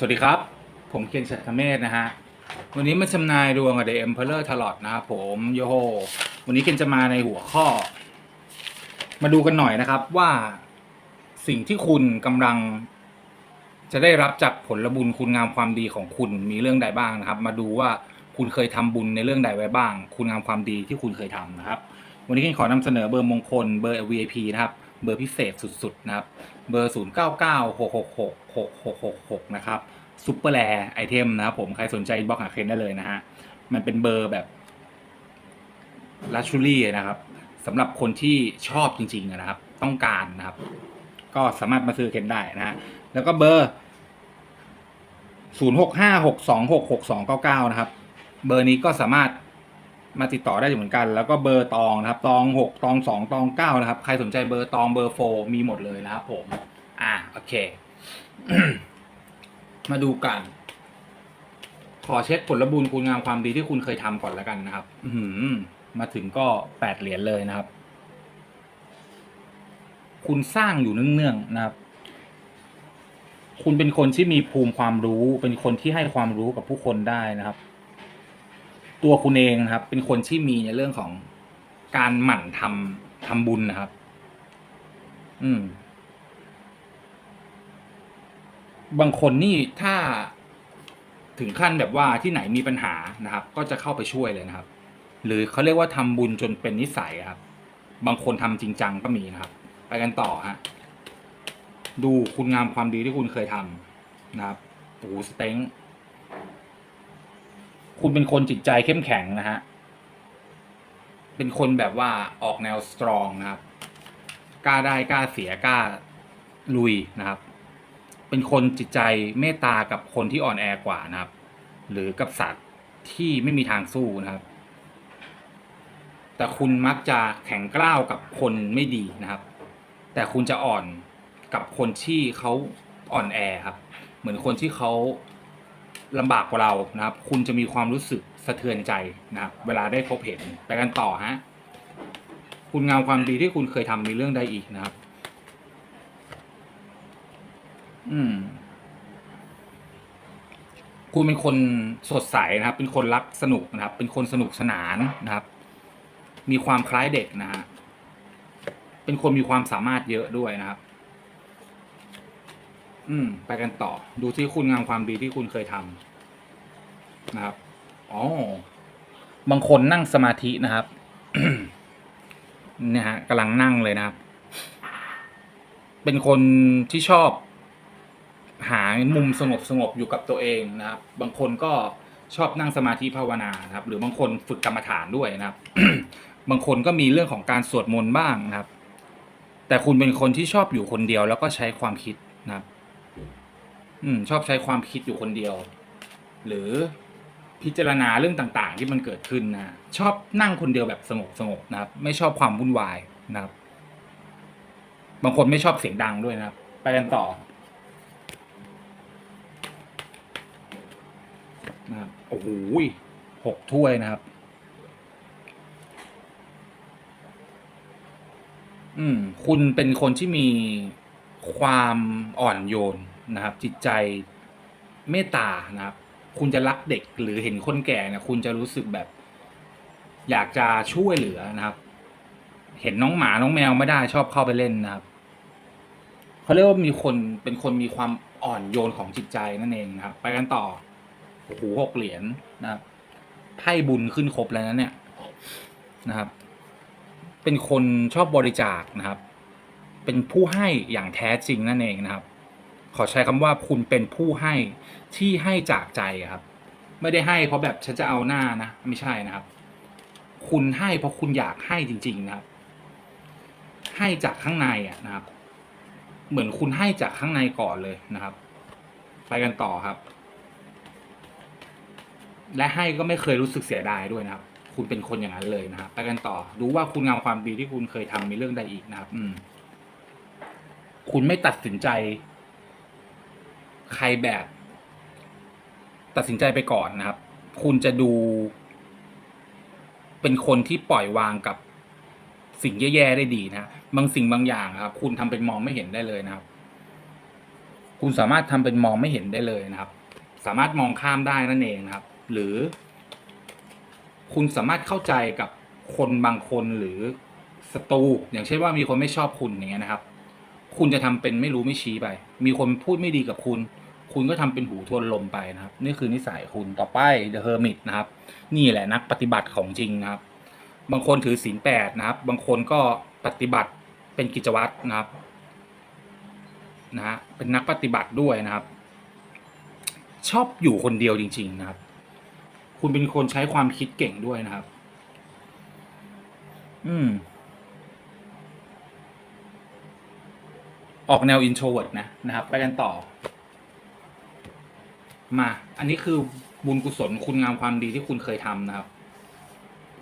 สวัสดีครับ ผมเคียนชัดคเมศนะฮะ วันนี้มาชำนายดวงกับเดมเพลเลอร์ทลอดนะครับผมโยโฮวันนี้เคียนจะมาในหัวข้อ มาดูกันหน่อยนะครับว่าสิ่งที่คุณกำลัง จะได้รับจากผลบุญคุณงามความดีของคุณมีเรื่องใดบ้างนะครับ มาดูว่าคุณเคยทำบุญในเรื่องใดไว้บ้าง คุณงามความดีที่คุณเคยทำนะครับ วันนี้เคียนขอนำเสนอเบอร์มงคลเบอร์ VIP นะครับเบอร์พิเศษสุดๆนะครับ เบอร์ 0 9 9 6 6 6 6 6 6 6นะครับซูเปอร์แรไอเทมนะครับผมใครสนใจบล็อกหาเคนได้เลยนะฮะ มันเป็นเบอร์แบบลัชชูรี่นะครับสำหรับคนที่ชอบจริงๆนะครับ ต้องการนะครับ ก็สามารถมาซื้อเคนได้นะฮะ แล้วก็เบอร์ 0 6 5 6 2 6 6 2 9 9 นะครับ เบอร์นี้ก็สามารถ มาติดต่อได้เหมือนกัน แล้วก็เบอร์ตองนะครับตองหกตองสองตองเก้านะครับใครสนใจเบอร์ตองเบอร์โฟมีหมดเลยนะครับผม อ่าโอเค มาดูกัน ขอเช็คผลบุญคุณงามความดีที่คุณเคยทำก่อนแล้วกันนะครับ อืมาถึงก็แปดเหรียญเลยนะครับ คุณสร้างอยู่เนื่องๆนะครับคุณเป็นคนที่มีภูมิความรู้ เป็นคนที่ให้ความรู้กับผู้คนได้นะครับ ตัวคุณเองนะครับ เป็นคนที่มีในเรื่องของการหมั่นทำทำบุญนะครับ อืม บางคนนี่ถ้าถึงขั้นแบบว่าที่ไหนมีปัญหานะครับ ก็จะเข้าไปช่วยเลยนะครับ หรือเขาเรียกว่าทำบุญจนเป็นนิสัยครับ บางคนทำจริงจังก็มีนะครับ ไปกันต่อฮะดูคุณงามความดีที่คุณเคยทำนะครับโอ้โหสเต็ง คุณเป็นคนจิตใจเข้มแข็งนะฮะ เป็นคนแบบว่าออกแนวสตรองนะครับ กล้าได้กล้าเสียกล้าลุยนะครับ เป็นคนจิตใจเมตตากับคนที่อ่อนแอกว่านะครับ หรือกับสัตว์ที่ไม่มีทางสู้นะครับ แต่คุณมักจะแข็งกร้าวกับคนไม่ดีนะครับ แต่คุณจะอ่อนกับคนที่เขาอ่อนแอครับ เหมือนคนที่เขา ลำบากกว่าเรานะครับ คุณจะมีความรู้สึกสะเทือนใจนะครับ เวลาได้พบเห็นไปกันต่อฮะคุณงามความดีที่คุณเคยทำมีเรื่องใดอีกนะครับ อืม คุณเป็นคนสดใสนะครับ เป็นคนรักสนุกนะครับ เป็นคนสนุกสนานนะครับ มีความคล้ายเด็กนะฮะเป็นคนมีความสามารถเยอะด้วยนะครับ อืม ไปกันต่อ ดูที่คุณงามความดีที่คุณเคยทำนะครับอ๋อบางคนนั่งสมาธินะครับเนี่ยฮะกำลังนั่งเลยนะครับ เป็นคนที่ชอบ หามุมสงบสงบอยู่กับตัวเองนะครับ บางคนก็ชอบนั่งสมาธิภาวนานะครับ หรือบางคนฝึกกรรมฐานด้วยนะครับ บางคนก็มีเรื่องของการสวดมนต์บ้างนะครับ แต่คุณเป็นคนที่ชอบอยู่คนเดียวแล้วก็ใช้ความคิดนะครับ อืมชอบใช้ความคิดอยู่คนเดียว หรือพิจารณาเรื่องต่างๆ ที่มันเกิดขึ้นนะชอบนั่งคนเดียวแบบสงบสงบนะครับ ไม่ชอบความวุ่นวายนะครับ บางคนไม่ชอบเสียงดังด้วยนะครับ ไปกันต่อนะครับโอ้โหหกถ้วยนะครับ อืม คุณเป็นคนที่มีความอ่อนโยน นะครับ จิตใจเมตตานะครับ คุณจะรักเด็กหรือเห็นคนแก่เนี่ยคุณจะรู้สึกแบบ อยากจะช่วยเหลือนะครับ เห็นน้องหมาน้องแมวไม่ได้ชอบเข้าไปเล่นนะครับเขาเรียกว่ามีคนเป็นคนมีความอ่อนโยนของจิตใจนั่นเองนะครับ ไปกันต่อโอ้โหหกเหรียญนะครับไพ่บุญขึ้นครบแล้วนะเนี่ยนะครับ เป็นคนชอบบริจาคนะครับ เป็นผู้ให้อย่างแท้จริงนั่นเองนะครับ ขอใช้คำว่าคุณเป็นผู้ให้ที่ให้จากใจครับ ไม่ได้ให้เพราะแบบฉันจะเอาหน้านะ ไม่ใช่นะครับ คุณให้เพราะคุณอยากให้จริง ๆ นะครับ ให้จากข้างในอะนะครับ เหมือนคุณให้จากข้างในก่อนเลยนะครับ ไปกันต่อครับ และให้ก็ไม่เคยรู้สึกเสียดายด้วยนะครับ คุณเป็นคนอย่างนั้นเลยนะครับไปกันต่อ ดูว่าคุณงามความดีที่คุณเคยทำมีเรื่องใดอีกนะครับ อืม คุณไม่ตัดสินใจ ใครแบบ ตัดสินใจไปก่อนนะครับ คุณจะดู เป็นคนที่ปล่อยวางกับสิ่งแย่ ๆ ได้ดีนะบางสิ่งบางอย่างครับ คุณทำเป็นมองไม่เห็นได้เลยนะครับ คุณสามารถทำเป็นมองไม่เห็นได้เลยนะครับ สามารถมองข้ามได้นั่นเองนะครับ หรือ คุณสามารถเข้าใจกับคนบางคนหรือศัตรูอย่างเช่นว่ามีคนไม่ชอบคุณอย่างเงี้ยนะครับ คุณจะทำเป็นไม่รู้ไม่ชี้ไป มีคนพูดไม่ดีกับคุณ คุณก็ทำเป็นหูทวนลมไปนะครับ นี่คือนิสัยคุณต่อไป The Hermit นะครับ นี่แหละนักปฏิบัติของจริงนะครับ บางคนถือศีลแปดนะครับ บางคนก็ปฏิบัติเป็นกิจวัตรนะครับนะฮะเป็นนักปฏิบัติด้วยนะครับ ชอบอยู่คนเดียวจริง ๆนะครับ คุณเป็นคนใช้ความคิดเก่งด้วยนะครับ อืม ออกแนว introvert นะนะครับ ไปกันต่อ มา อันนี้คือบุญกุศลคุณงามความดีที่คุณเคยทำนะครับ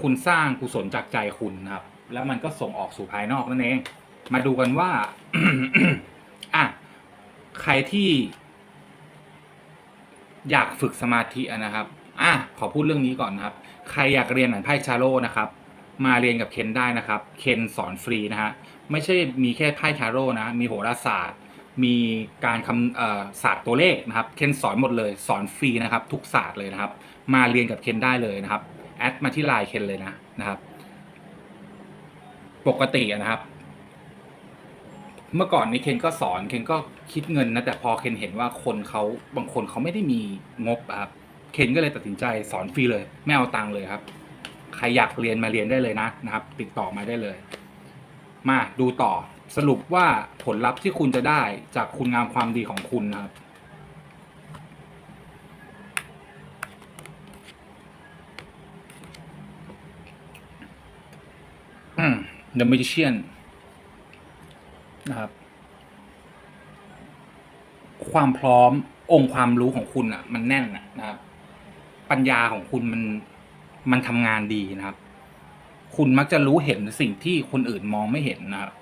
คุณสร้างกุศลจากใจคุณนะครับ แล้วมันก็ส่งออกสู่ภายนอกนั่นเอง มาดูกันว่าอะใครที่ อยากฝึกสมาธินะครับอะขอพูดเรื่องนี้ก่อนนะครับ ใครอยากเรียนหนังไพ่ชาโร่นะครับ มาเรียนกับเคนได้นะครับ เคนสอนฟรีนะฮะ ไม่ใช่มีแค่ไพ่ทาโร่นะ มีโหราศาสตร์ มีการคำอ่อศาสตร์ตัวเลขนะครับ เคนสอนหมดเลย สอนฟรีนะครับ ทุกศาสตร์เลยนะครับ มาเรียนกับเคนได้เลยนะครับ แอดมาที่ไลน์เคนเลยนะนะครับ ปกตินะครับ เมื่อก่อนนี้เคนก็สอน เคนก็คิดเงินนะ แต่พอเคนเห็นว่าคนเขาบางคนเขาไม่ได้มีงบครับ เคนก็เลยตัดสินใจสอนฟรีเลย ไม่เอาตังค์เลยครับ ใครอยากเรียนมาเรียนได้เลยนะนะครับ ติดต่อมาได้เลย มาดูต่อสรุปว่าผลลัพธ์ที่คุณจะได้จากคุณงามความดีของคุณนะครับอืม The Magician นะครับ ความพร้อมองค์ความรู้ของคุณอะ มันแน่นนะครับ ปัญญาของคุณมันมันทำงานดีนะครับ คุณมักจะรู้เห็นสิ่งที่คนอื่นมองไม่เห็นนะครับ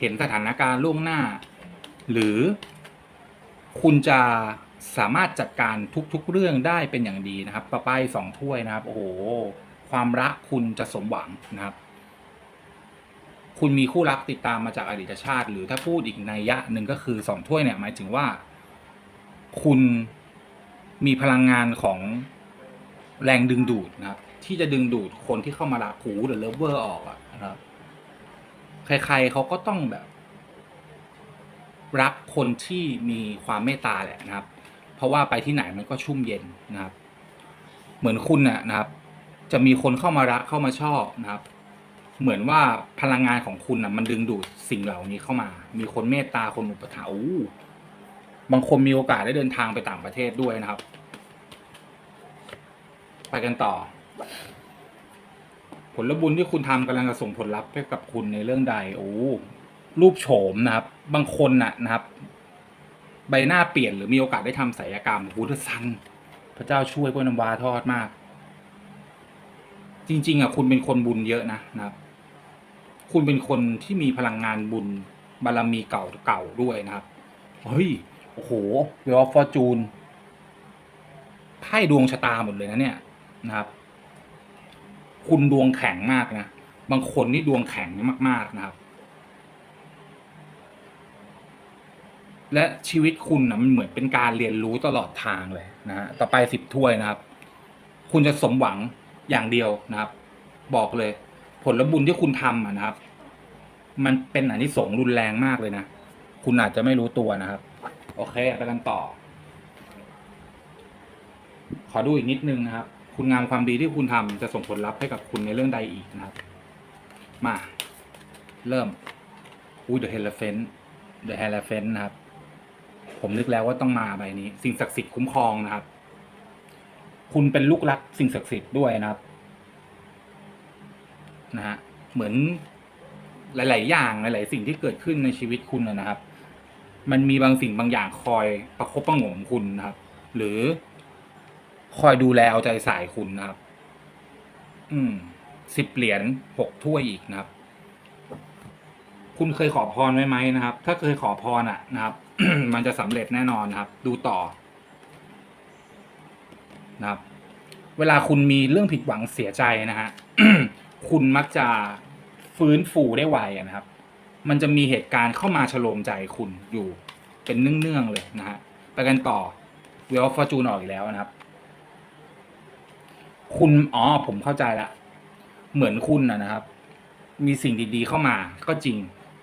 เห็นสถานการณ์ล่วงหน้า หรือคุณจะสามารถจัดการทุกๆเรื่องได้เป็นอย่างดีนะครับประป้ายสองถ้วยนะครับ โอ้โห ความรักคุณจะสมหวังนะครับ คุณมีคู่รักติดตามมาจากอดีตชาติ หรือถ้าพูดอีกในยยะหนึ่งก็คือสองถ้วยเนี่ยหมายถึงว่า คุณมีพลังงานของ แรงดึงดูดนะครับ ที่จะดึงดูดคนที่เข้ามารักหูหรือเลิฟเวอร์ออกอะนะครับ ใครๆเขาก็ต้องแบบ รักคนที่มีความเมตตาแหละนะครับ เพราะว่าไปที่ไหนมันก็ชุ่มเย็นนะครับ เหมือนคุณน่ะนะครับ จะมีคนเข้ามารักเข้ามาชอบนะครับ เหมือนว่าพลังงานของคุณน่ะมันดึงดูดสิ่งเหล่านี้เข้ามา มีคนเมตตาคนอุปถัมภ์บางคนมีโอกาสได้เดินทางไปต่างประเทศด้วยนะครับ ไปกันต่อ ผลบุญที่คุณทำกำลังจะส่งผลลัพธ์ให้กับคุณในเรื่องใดโอ้รูปโฉมนะครับ บางคนน่ะนะครับ ใบหน้าเปลี่ยนหรือมีโอกาสได้ทำศัลยกรรมพุทธซันพระเจ้าช่วยพวกน้ำวาทอดมาก จริง ๆอะคุณเป็นคนบุญเยอะนะนะครับ คุณเป็นคนที่มีพลังงานบุญบารมีเก่าเก่าด้วยนะครับเฮ้ยโอ้โหเวลฟอร์จูนไพ่ดวงชะตาหมดเลยนะเนี่ย นะครับ คุณดวงแข็งมากนะ บางคนนี่ดวงแข็งมาก ๆนะครับ และชีวิตคุณนะมันเหมือนเป็นการเรียนรู้ตลอดทางเลยนะฮะต่อไปสิบถ้วยนะครับ คุณจะสมหวังอย่างเดียวนะครับ บอกเลย ผลบุญที่คุณทำนะครับ มันเป็นอันที่สงรุนแรงมากเลยนะคุณอาจจะไม่รู้ตัวนะครับ โอเคไปกันต่อ ขอดูอีกนิดนึงนะครับ คุณงามความดีที่คุณทำจะส่งผลลัพธ์ให้กับคุณในเรื่องใดอีกนะครับ มา เริ่มอุ้ย The Elephant The Elephant นะครับ ผมนึกแล้วว่าต้องมาใบนี้ สิ่งศักดิ์สิทธิ์คุ้มครองนะครับ คุณเป็นลูกรักสิ่งศักดิ์สิทธิ์ด้วยนะครับนะฮะเหมือนหลาย ๆ อย่างหลาย ๆ สิ่งที่เกิดขึ้นในชีวิตคุณนะครับ มันมีบางสิ่งบางอย่างคอยประคบประงมคุณนะครับ หรือ คอยดูแลเอาใจใส่คุณนะครับ อืมสิบเหรียญหกถ้วยอีกนะครับ คุณเคยขอพรไว้ไหมนะครับ ถ้าเคยขอพรอะนะครับ มันจะสำเร็จแน่นอนนะครับ ดูต่อ นะครับ เวลาคุณมีเรื่องผิดหวังเสียใจนะฮะคุณมักจะฟื้นฟูได้ไวนะครับ มันจะมีเหตุการณ์เข้ามาฉโลมใจคุณอยู่เเป็นเนื่องๆเลยนะฮะไปกันต่อเวลฟอร์จูนออกอีกแล้วนะครับ คุณอ๋อผมเข้าใจละ เหมือนคุณนะนะครับ มีสิ่งดีๆเข้ามาก็จริง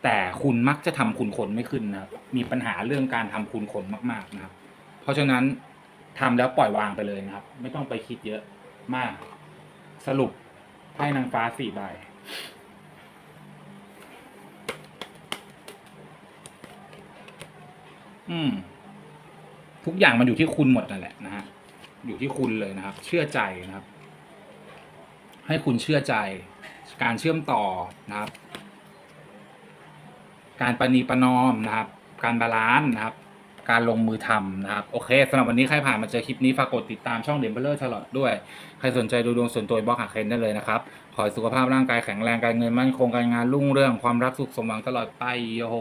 แต่คุณมักจะทำคุณคนไม่ขึ้นนะครับมีปัญหาเรื่องการทำคุณคนมาก ๆนะครับ เพราะฉะนั้นทำแล้วปล่อยวางไปเลยนะครับ ไม่ต้องไปคิดเยอะมาก สรุปไพ่นางฟ้าสี่ใบอืม ทุกอย่างมันอยู่ที่คุณหมดนั่นแหละนะฮะอยู่ที่คุณเลยนะครับ เชื่อใจนะครับ ให้คุณเชื่อใจ การเชื่อมต่อนะครับ การประนีประนอมนะครับ การบาลานซ์นะครับ การลงมือทำนะครับ โอเคสำหรับวันนี้ใครผ่านมาเจอคลิปนี้ฝากกดติดตามช่องเดมเบลเลอร์ตลอดด้วย ใครสนใจดูดวงส่วนตัวบล็อกหาเคนได้เลยนะครับ ขอให้สุขภาพร่างกายแข็งแรงการเงินมั่นคงการงานรุ่งเรื่องความรักสุขสมหวังตลอดไปโยโฮ